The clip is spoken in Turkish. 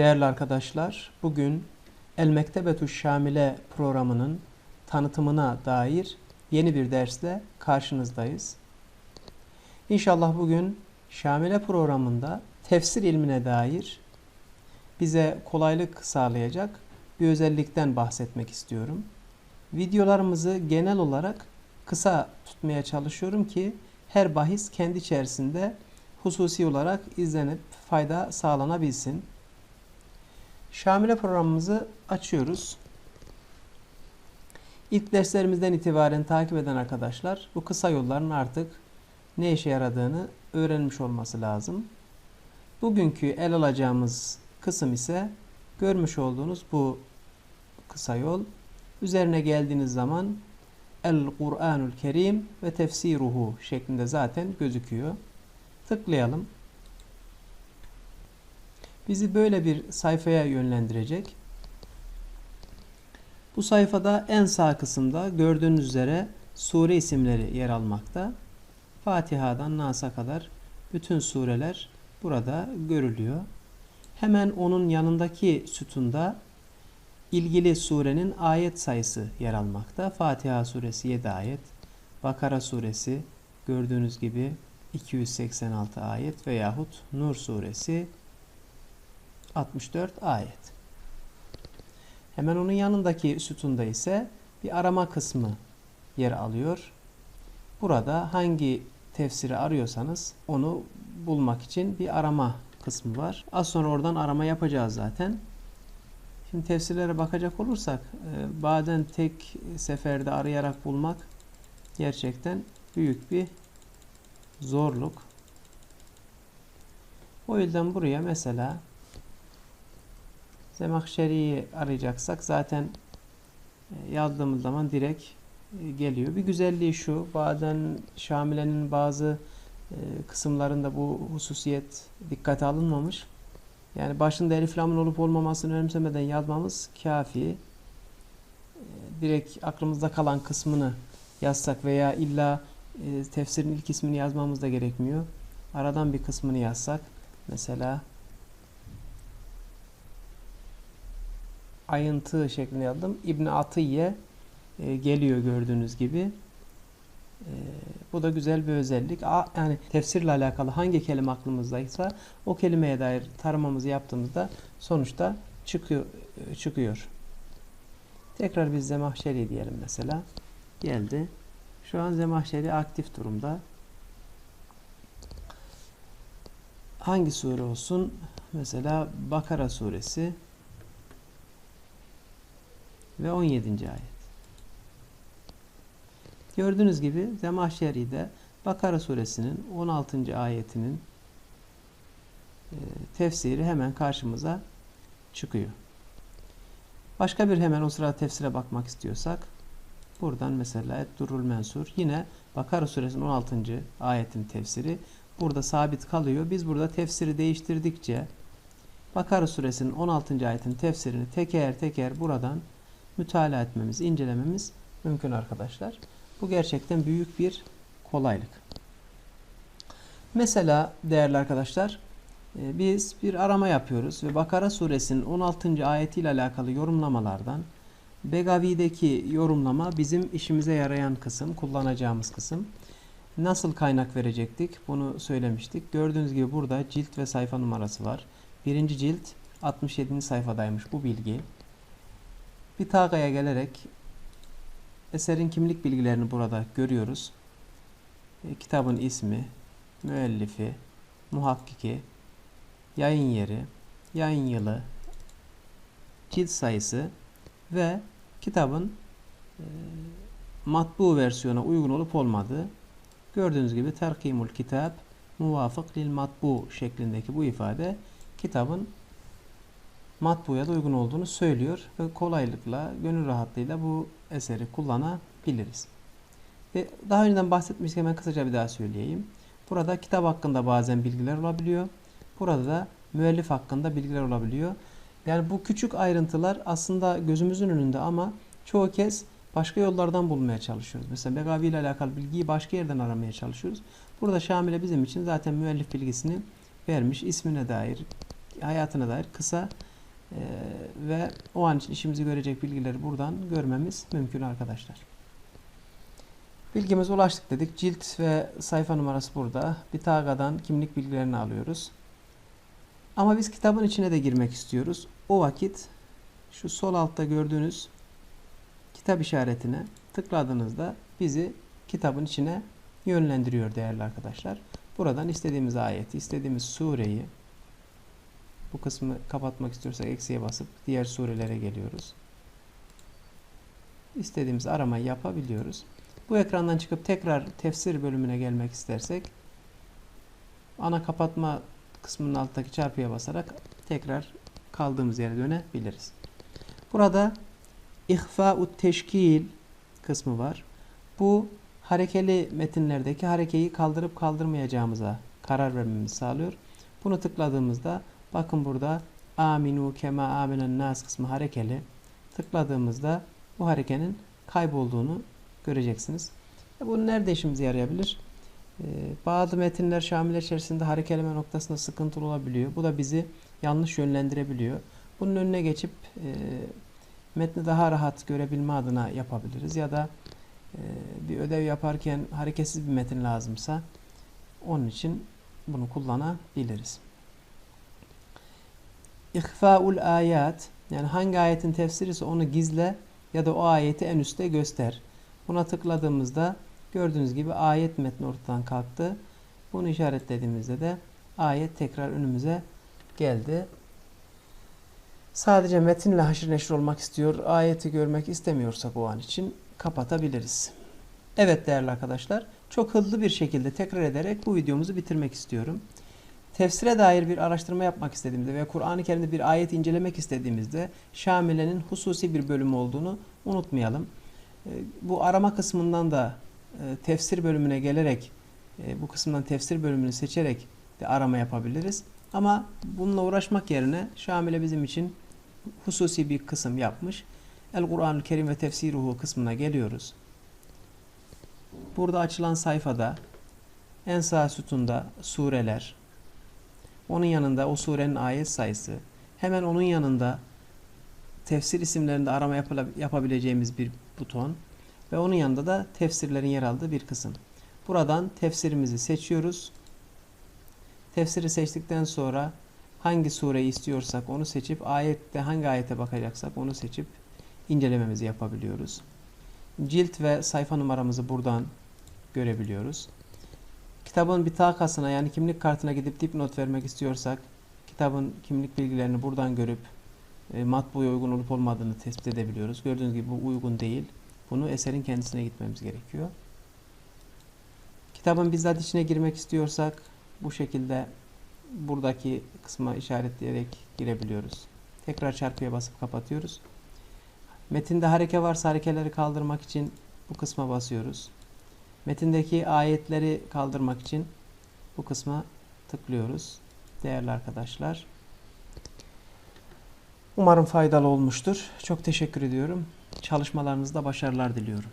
Değerli arkadaşlar, bugün El Mektebetü Şamile programının tanıtımına dair yeni bir dersle karşınızdayız. İnşallah bugün Şamile programında tefsir ilmine dair bize kolaylık sağlayacak bir özellikten bahsetmek istiyorum. Videolarımızı genel olarak kısa tutmaya çalışıyorum ki her bahis kendi içerisinde hususi olarak izlenip fayda sağlanabilsin. Şamile programımızı açıyoruz. İlk derslerimizden itibaren takip eden arkadaşlar bu kısa yolların artık ne işe yaradığını öğrenmiş olması lazım. Bugünkü el alacağımız kısım ise görmüş olduğunuz bu kısa yol. Üzerine geldiğiniz zaman El Kur'anul Kerim ve tefsiruhu şeklinde zaten gözüküyor. Tıklayalım. Bizi böyle bir sayfaya yönlendirecek. Bu sayfada en sağ kısımda gördüğünüz üzere sure isimleri yer almakta. Fatiha'dan Nas'a kadar bütün sureler burada görülüyor. Hemen onun yanındaki sütunda ilgili surenin ayet sayısı yer almakta. Fatiha suresi 7 ayet, Bakara suresi gördüğünüz gibi 286 ayet veyahut Nur suresi 64 ayet. Hemen onun yanındaki sütunda ise bir arama kısmı yer alıyor. Burada hangi tefsiri arıyorsanız onu bulmak için bir arama kısmı var. Az sonra oradan arama yapacağız zaten. Şimdi tefsirlere bakacak olursak e, bazen tek seferde arayarak bulmak gerçekten büyük bir zorluk. O yüzden buraya mesela Zemahşeri'yi arayacaksak zaten e, yazdığımız zaman direkt e, geliyor. Bir güzelliği şu, bazen Şamile'nin bazı kısımlarında bu hususiyet dikkate alınmamış. Yani başında elif lamın olup olmamasını önemsemeden yazmamız kafi. Direkt aklımızda kalan kısmını yazsak veya illa e, tefsirin ilk ismini yazmamız da gerekmiyor. Aradan bir kısmını yazsak mesela ayıntı şeklinde yazdım. İbn Atiye e, geliyor gördüğünüz gibi. E, bu da güzel bir özellik. Yani tefsirle alakalı hangi kelime aklımızdaysa o kelimeye dair taramamızı yaptığımızda sonuçta çıkıyor. çıkıyor. Tekrar biz zemahşeri diyelim mesela. Geldi. Şu an zemahşeri aktif durumda. Hangi sure olsun? Mesela Bakara suresi ve 17. ayet. Gördüğünüz gibi Zemahşeri'de Bakara suresinin 16. ayetinin e, tefsiri hemen karşımıza çıkıyor. Başka bir hemen o sırada tefsire bakmak istiyorsak buradan mesela Durrul Mensur yine Bakara suresinin 16. ayetin tefsiri burada sabit kalıyor. Biz burada tefsiri değiştirdikçe Bakara suresinin 16. ayetin tefsirini teker teker buradan mütalaa etmemiz, incelememiz mümkün arkadaşlar. Bu gerçekten büyük bir kolaylık. Mesela değerli arkadaşlar e, biz bir arama yapıyoruz ve Bakara suresinin 16. ayetiyle alakalı yorumlamalardan Begavi'deki yorumlama bizim işimize yarayan kısım, kullanacağımız kısım. Nasıl kaynak verecektik? Bunu söylemiştik. Gördüğünüz gibi burada cilt ve sayfa numarası var. Birinci cilt 67. sayfadaymış bu bilgi. Bir tagaya gelerek Eserin kimlik bilgilerini burada görüyoruz. E, kitabın ismi, müellifi, muhakkiki, yayın yeri, yayın yılı, cilt sayısı ve kitabın e, matbu versiyona uygun olup olmadığı gördüğünüz gibi terkimul kitap muvafık lil matbu şeklindeki bu ifade kitabın matbuya da uygun olduğunu söylüyor ve kolaylıkla, gönül rahatlığıyla bu eseri kullanabiliriz. Ve daha önceden bahsetmişken hemen kısaca bir daha söyleyeyim. Burada kitap hakkında bazen bilgiler olabiliyor. Burada da müellif hakkında bilgiler olabiliyor. Yani bu küçük ayrıntılar aslında gözümüzün önünde ama çoğu kez başka yollardan bulmaya çalışıyoruz. Mesela Begavi ile alakalı bilgiyi başka yerden aramaya çalışıyoruz. Burada Şamil'e bizim için zaten müellif bilgisini vermiş. ismine dair, hayatına dair kısa Ee, ve o an için işimizi görecek bilgileri buradan görmemiz mümkün arkadaşlar. Bilgimize ulaştık dedik. Cilt ve sayfa numarası burada. Bitagadan kimlik bilgilerini alıyoruz. Ama biz kitabın içine de girmek istiyoruz. O vakit şu sol altta gördüğünüz kitap işaretine tıkladığınızda bizi kitabın içine yönlendiriyor değerli arkadaşlar. Buradan istediğimiz ayeti, istediğimiz sureyi bu kısmı kapatmak istiyorsak eksiye basıp diğer surelere geliyoruz. İstediğimiz aramayı yapabiliyoruz. Bu ekrandan çıkıp tekrar tefsir bölümüne gelmek istersek ana kapatma kısmının alttaki çarpıya basarak tekrar kaldığımız yere dönebiliriz. Burada ihfa'u teşkil kısmı var. Bu harekeli metinlerdeki harekeyi kaldırıp kaldırmayacağımıza karar vermemizi sağlıyor. Bunu tıkladığımızda bakın burada aminu kema aminen nas kısmı harekeli. Tıkladığımızda bu harekenin kaybolduğunu göreceksiniz. E bu nerede işimize yarayabilir? Ee, bazı metinler Şamil içerisinde harekeleme noktasında sıkıntılı olabiliyor. Bu da bizi yanlış yönlendirebiliyor. Bunun önüne geçip e, metni daha rahat görebilme adına yapabiliriz. Ya da e, bir ödev yaparken hareketsiz bir metin lazımsa onun için bunu kullanabiliriz. İhfaul ayat yani hangi ayetin tefsiri ise onu gizle ya da o ayeti en üstte göster. Buna tıkladığımızda gördüğünüz gibi ayet metni ortadan kalktı. Bunu işaretlediğimizde de ayet tekrar önümüze geldi. Sadece metinle haşır neşir olmak istiyor, ayeti görmek istemiyorsak o an için kapatabiliriz. Evet değerli arkadaşlar, çok hızlı bir şekilde tekrar ederek bu videomuzu bitirmek istiyorum. Tefsire dair bir araştırma yapmak istediğimizde ve Kur'an-ı Kerim'de bir ayet incelemek istediğimizde Şamile'nin hususi bir bölümü olduğunu unutmayalım. E, bu arama kısmından da e, tefsir bölümüne gelerek e, bu kısımdan tefsir bölümünü seçerek de arama yapabiliriz. Ama bununla uğraşmak yerine Şamile bizim için hususi bir kısım yapmış. El Kur'an-ı Kerim ve Tefsiruhu kısmına geliyoruz. Burada açılan sayfada en sağ sütunda sureler, onun yanında o surenin ayet sayısı, hemen onun yanında tefsir isimlerinde arama yapabileceğimiz bir buton ve onun yanında da tefsirlerin yer aldığı bir kısım. Buradan tefsirimizi seçiyoruz. Tefsiri seçtikten sonra hangi sureyi istiyorsak onu seçip ayette hangi ayete bakacaksak onu seçip incelememizi yapabiliyoruz. Cilt ve sayfa numaramızı buradan görebiliyoruz. Kitabın bitakasına yani kimlik kartına gidip dipnot vermek istiyorsak kitabın kimlik bilgilerini buradan görüp e, matbuya uygun olup olmadığını tespit edebiliyoruz. Gördüğünüz gibi bu uygun değil. Bunu eserin kendisine gitmemiz gerekiyor. Kitabın bizzat içine girmek istiyorsak bu şekilde buradaki kısma işaretleyerek girebiliyoruz. Tekrar çarpıya basıp kapatıyoruz. Metinde hareke varsa harekeleri kaldırmak için bu kısma basıyoruz. Metindeki ayetleri kaldırmak için bu kısma tıklıyoruz. Değerli arkadaşlar. Umarım faydalı olmuştur. Çok teşekkür ediyorum. Çalışmalarınızda başarılar diliyorum.